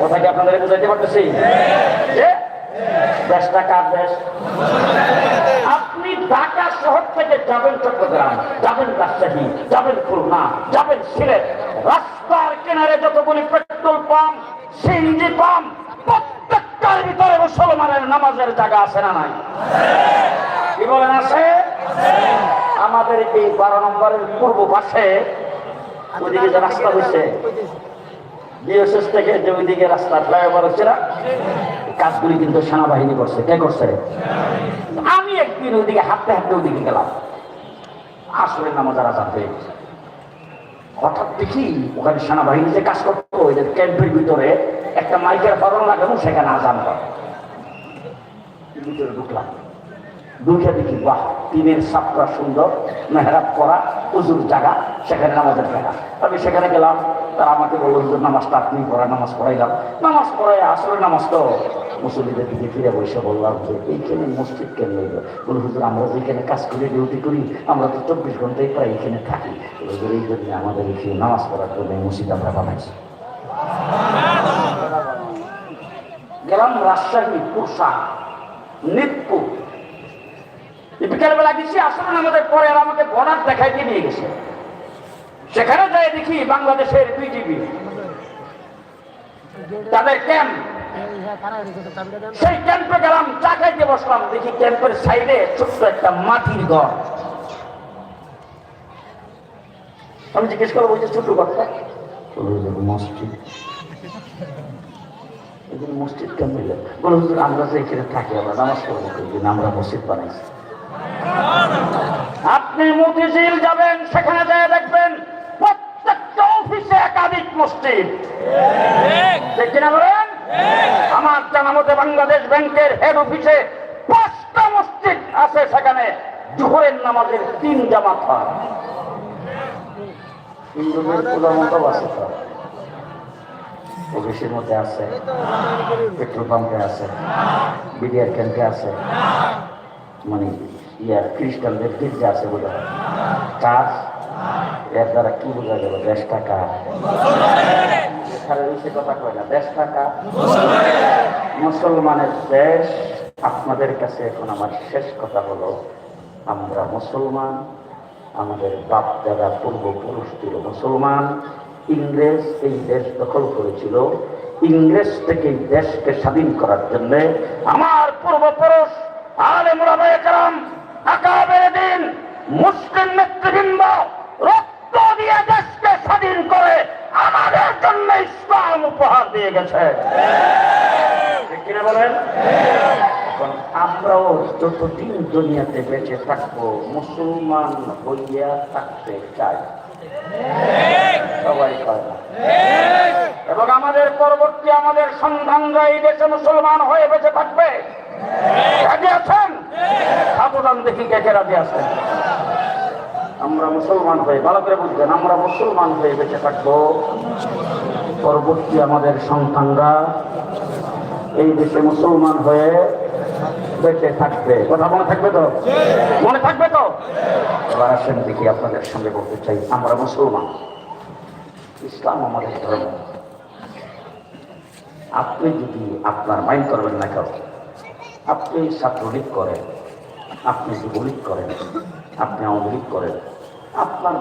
কথা কি আপনাদের বুঝাইতে পারতেছি? দেশটা কার দেশ? আপনি ঢাকা শহর থেকে যাবেন চট্টগ্রাম, যাবেন রাজশাহী, যাবেন খুলনা, যাবেন সিলেট। রাস্তার কিনারে যতগুলি পেট্রোল পাম্প, সিএনজি পাম্প, প্রত্যেকটার ভিতরে মুসলমানের নামাজের জায়গা আছে না নাই? কি বলেন, আছে? আমাদের এই বারো নম্বরের পূর্ব পাশে ওইদিকে যে রাস্তা হয়েছে ডিএসএস থেকে যে ওইদিকে রাস্তা ফ্লাইওভার হচ্ছে না, কাজগুলি কিন্তু সেনাবাহিনী করছে। কে করছে? আমি একদিন ওইদিকে হাঁটতে হাঁটতে ওইদিকে গেলাম। আসলে নামাজ আজাদ হয়ে গেছে। হঠাৎ দেখি ওখানে সেনাবাহিনী যে কাজ করতো ওই ক্যাম্পের ভিতরে একটা মাইকের বাদন লাগানো, সেখানে আজান হয়। ভিতরে ঢুকলাম। দুইটা দেখি, বাহ, টিনের সাপটা সুন্দর, মেহরাব করা, উজুর জায়গা, সেখানে নামাজের জায়গা। আমি সেখানে গেলাম, তারা আমাকে বলল, হুজুর নামাজটা আপনি পড়া, নামাজ পড়াইলাম। নামাজ পড়াই আসলে নামাজ তো? মুসলিদের দিকে ফিরে বসে বললাম, যে এইখানে মসজিদ কেন হইল? বলে, হুজুর, আমরা যেখানে কাজ করি ডিউটি করি, আমরা তো চব্বিশ ঘন্টাই প্রায় এখানে থাকি। হুজুর, এই জন্য আমাদের এখানে নামাজ পড়ার জন্য মসজিদ আমরা বানাইছি। গেলাম রাজশাহী, পুরসা, নিতপুর বিকেলবেলা গেছি আসলে আমাদের পরে আর আমাকে বর্ডার দেখাইতে নিয়ে গেছে? সেখানে যাই দেখি বাংলাদেশের বিজিবি। তাদের ক্যাম্প সেই ক্যাম্পে গেলাম, চা খাইতে বসলাম, দেখি ক্যাম্পের সাইডে ছোট্ট একটা মাটির ঘর। আমি জিজ্ঞেস করব যে ছোট্ট ঘরটা মসজিদ। মসজিদ বলে আমরা যে এখানে থাকি, আমরা নামাজ পড়ব আমরা মসজিদ বানাইছি। আপনি মতিঝিল যাবেন, সেখানে যেয়ে দেখবেন প্রত্যেকটা অফিসে একাধিক মসজিদ। কিনা বলেন? আমার জানা মতে বাংলাদেশ ব্যাংকের হেড অফিসে পাঁচটা মসজিদ আছে সেখানে। জোহরের নামাজের তিন জামাত হয়। অফিসের মধ্যে আছে, পেট্রোল পাম্পে আছে, বিডিআর ক্যাম্পে আছে। মানে ইয়ার খ্রিস্টানদের গির্জা আছে হয় চার্চের দ্বারা কি বোঝা গেল দেশ টাকা। না, দেশ টাকা। মুসলমানের দেশ আপনাদের কাছে এখন আমার শেষ কথা হলো, আমরা মুসলমান, আমাদের বাপ দাদা পূর্বপুরুষ ছিল মুসলমান, ইংরেজ এই দেশ দখল করেছিল। ইংরেজ থেকে দেশকে স্বাধীন করার জন্য আমার মুরাবায়াম দিন মুসলিম নেতৃবৃন্দ রক্ত দিয়ে দেশকে স্বাধীন করে আমাদের জন্য ইসলাম উপহার দিয়ে গেছে। আমরাও যতদিন দুনিয়াতে বেঁচে থাকব, মুসলমান হইয়া থাকতে চাই। সবাই এবং আমাদের পরবর্তী আমাদের সন্তানরা এই দেশে মুসলমান হয়ে বেঁচে থাকবে। সাবধান দেখি কে রাজি আছেন আমরা মুসলমান হয়ে, ভালো করে বুঝবেন, আমরা মুসলমান হয়ে বেঁচে থাকব। পরবর্তী আমাদের সন্তানরা এই দেশে মুসলমান হয়ে বেঁচে থাকবে। কথা মনে থাকবে তো? মনে থাকবে তো? এবার আসেন দেখি আপনাদের সঙ্গে বলতে চাই, আমরা মুসলমান। ইসলাম আমাদের ধর্ম। আপনি যদি আপনার মাইন্ড করবেন না কেউ আপনি ছাত্রলীগ করেন। আপনি যুবলীগ করেন আপনি আওয়ামী করেন। আপনার